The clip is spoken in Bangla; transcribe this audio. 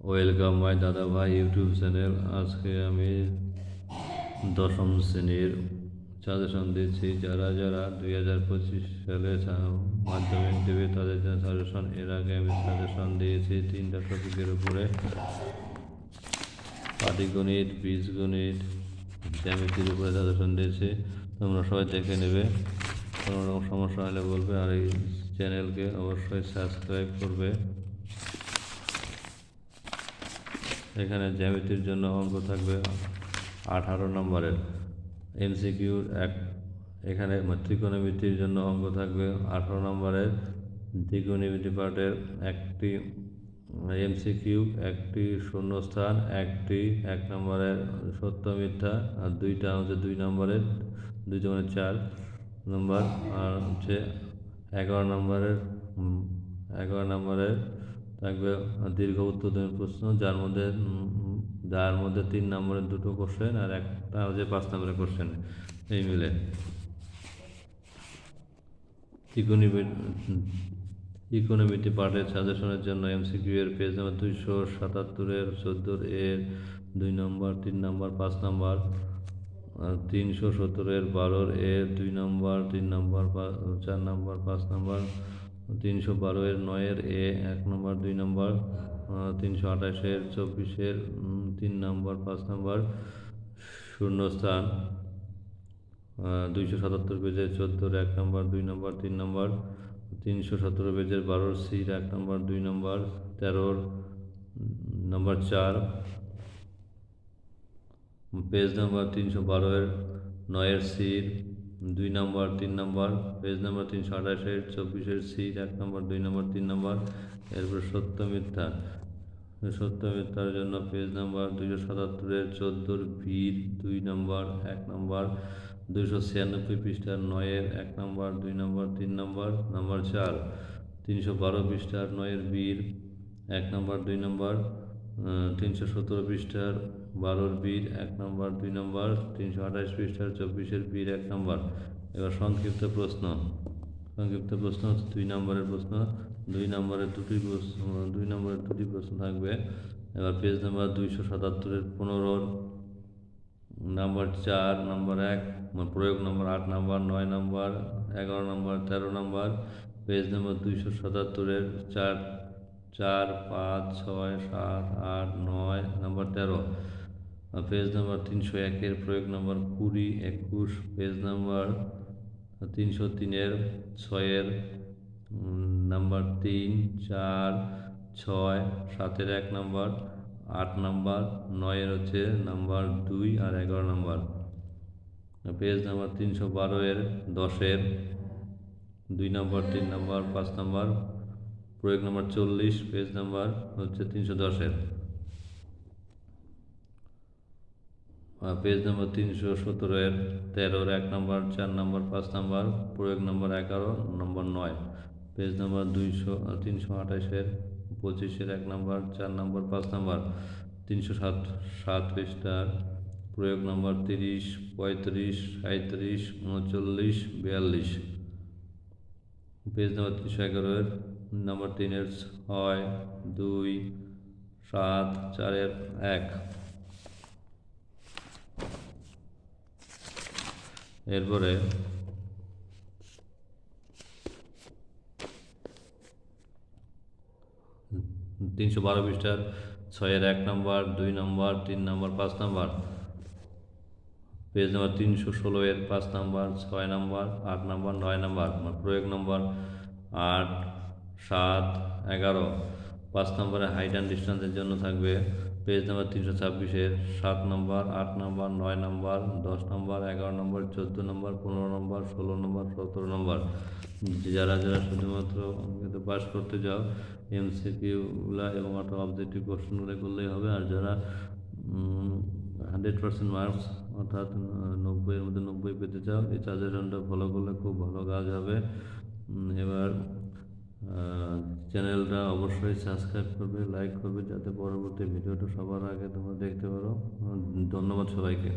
ওয়েলকাম মাই দাদা ভাই ইউটিউব চ্যানেল। আজকে আমি দশম শ্রেণির সাজেশন দিচ্ছি। যারা যারা দুই হাজার পঁচিশ সালে মাধ্যমিক দেবে, তাদের জন্য সাজেশন। এর আগে আমি সাজেশন দিয়েছি তিনটা টপিকের উপরে। পাটিগণিত, বীজগণিত, জ্যামিতির উপরে সাজেশন দিয়েছি। তোমরা সবাই দেখে নেবে। কোনো রকম সমস্যা হলে বলবে। আর এই চ্যানেলকে অবশ্যই সাবস্ক্রাইব করবে। এখানে জ্যামিতির জন্য অঙ্ক থাকবে আঠারো নম্বরের। এমসিকিউর এক, এখানে ত্রিকোণমিতির জন্য অঙ্ক থাকবে আঠারো নম্বরের। ত্রিকোণমিতি পার্টের একটি এমসিকিউ একটি শূন্যস্থান, একটি এক নম্বরের সত্য মিথ্যা, আর দুইটা হচ্ছে দুই নম্বরের দুইটা মানে চার নম্বর, আর হচ্ছে এগারো নম্বরের এগারো নম্বরের থাকবে দীর্ঘ উত্তর উত্তরধর্মী প্রশ্ন, যার মধ্যে যার মধ্যে তিন নম্বরের দুটো কোশ্চেন আর একটা হচ্ছে পাঁচ নম্বরের কোশ্চেন এই মিলে। ইকোনমিটি পার্টের সাজেশনের জন্য এমসিকিউ এর পেজ নম্বর দুইশো সাতাত্তরের চোদ্দোর এর দুই নম্বর, তিন নম্বর, পাঁচ নম্বর তিনশো সত্তরের বারোর এর দুই নম্বর, তিন নম্বর চার নম্বর, পাঁচ নম্বর তিনশো বারো এর নয়ের এ এক নম্বর, দুই নম্বর তিনশো আঠাশের চব্বিশের তিন নম্বর, পাঁচ নম্বর শূন্যস্থান। দুইশো সাতাত্তর পেজের চোদ্দোর এক নম্বর, দুই নম্বর, তিন নম্বর। তিনশো সতেরো পেজের বারোর সির এক নম্বর, দুই নম্বর। তেরোর নম্বর চার। পেজ নম্বর তিনশো বারোয়ের নয়ের সির দুই নম্বর, তিন নম্বর, পেজ নম্বর তিনশো আঠাশের, চব্বিশের সির এক নম্বর, দুই নম্বর, তিন নম্বর, এরপর সত্য মিথ্যা। সত্য মিথ্যার জন্য পেজ নম্বর দুইশো সাতাত্তরের চোদ্দোর ভির দুই নম্বর, এক নম্বর, দুইশো ছিয়ানব্বই পৃষ্ঠার নয়ের, এক নম্বর, দুই নম্বর, তিন নম্বর নম্বর চার, তিনশো বারো পৃষ্ঠার নয়ের বীর এক নম্বর, দুই নম্বর তিনশো সতেরো পৃষ্ঠার বারোর বীর এক নম্বর, দুই নম্বর, তিনশো আঠাশ পৃষ্ঠার চব্বিশের বীর এক নম্বর। এবার সংক্ষিপ্ত প্রশ্ন। সংক্ষিপ্ত প্রশ্ন হচ্ছে দুই নম্বরের প্রশ্ন। দুই নম্বরের দুটি প্রশ্ন, দুই নম্বরের দুটি প্রশ্ন থাকবে। এবার পেজ নাম্বার দুইশো সাতাত্তরের পনেরোর নাম্বার চার নাম্বার এক প্রয়োগ নম্বর আট নাম্বার নয় নাম্বার এগারো নাম্বার তেরো নাম্বার পেজ নম্বর দুইশো সাতাত্তরের চার চার, পাঁচ, ছয়, সাত, আট, নয়, নাম্বার তেরো। পেজ নাম্বার তিনশো একের প্রয়োগ নম্বর কুড়ি, একুশ। পেজ নাম্বার তিনশো তিনের, ছয়ের নাম্বার তিন, চার, ছয়, সাতের এক নাম্বার আট নাম্বার নয়ের হচ্ছে নাম্বার দুই আর এগারো নাম্বার পেজ নাম্বার তিনশো বারো এর দশের দুই নম্বর তিন নম্বর পাঁচ নম্বর প্রয়োগ নম্বর চল্লিশ পেজ নাম্বার হচ্ছে তিনশো দশের। পেজ নম্বর তিনশো সতেরোর, তেরোর এক নম্বর, চার নম্বর, পাঁচ নম্বর, প্রয়োগ নম্বর এগারো, নম্বর নয়। পেজ নম্বর দুইশো তিনশো আঠাশের, পঁচিশের এক নম্বর, চার নম্বর, পাঁচ নম্বর। তিনশো সাত সাত পৃষ্ঠার, প্রয়োগ নম্বর তিরিশ, পঁয়ত্রিশ সাঁত্রিশ উনচল্লিশ, বিয়াল্লিশ। পেজ নম্বর তিনশো এগারোর নম্বর তিনের ছয়, দুই, সাত, চারের এক। এরপরে তিনশো বারো পৃষ্ঠার ছয়ের এক নম্বর, দুই নম্বর, তিন নম্বর, পাঁচ নম্বর। পেজ নম্বর তিনশো ষোলো এর পাঁচ নম্বর, ছয় নম্বর, আট নম্বর, নয় নম্বর প্রয়োগ নম্বর আট। সাত, এগারো। পাঁচ নম্বরে হাইট অ্যান্ড ডিস্টেন্সের জন্য থাকবে। পেজ নম্বর তিনশো ছাব্বিশের সাত নম্বর, আট নম্বর, নয় নম্বর, দশ নম্বর, এগারো নম্বর, চোদ্দ নম্বর, পনেরো নম্বর, ষোলো নম্বর, সতেরো নম্বর। যারা যারা শুধুমাত্র পাস করতে যাও এমসিকিউগুলা এবং অটো অবজেক্টিভ কোশ্চেনগুলো করলেই হবে। আর যারা হান্ড্রেড পার্সেন্ট মার্কস অর্থাৎ নব্বইয়ের মধ্যে নব্বই পেতে চাও, এই সাজেশনটা ফলো করলে খুব ভালো কাজ হবে। এবার চ্যানেলটা অবশ্যই সাবস্ক্রাইব করবে লাইক করবে, যাতে পরবর্তী ভিডিওটা সবার আগে তোমরা দেখতে পারো। ধন্যবাদ সবাইকে।